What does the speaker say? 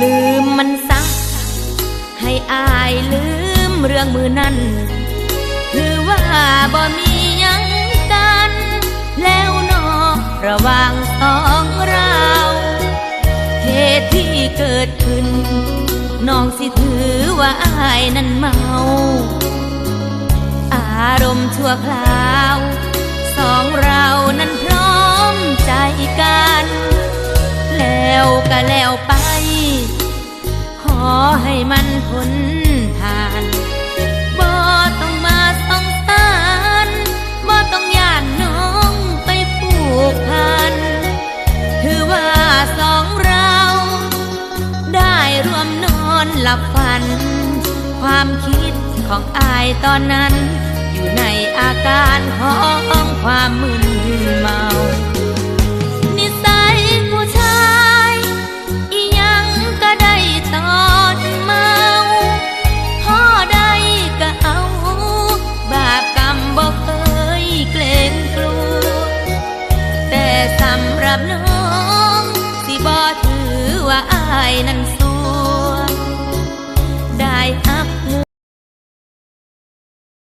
ลืมมันซะ ให้อายลืมเรื่องมือนั้นถือว่าบ่มียังกัน แล้วนอระหว่างสองเราเหตุที่เกิดขึ้น น้องสิถือว่าอายนั้นเมา อารมณ์ชั่วคราว ก็แล้วไป ขอให้มันพ้นผ่านบ่ต้องมาสงสารบ่ต้องย่านน้องไปผูกพัน ถือว่าสองเรา ได้ร่วมนอนหลับฝัน ความคิดของอายตอนนั้น อยู่ในอาการของ รับน้อง สิบ่ถือว่าอายนั้นส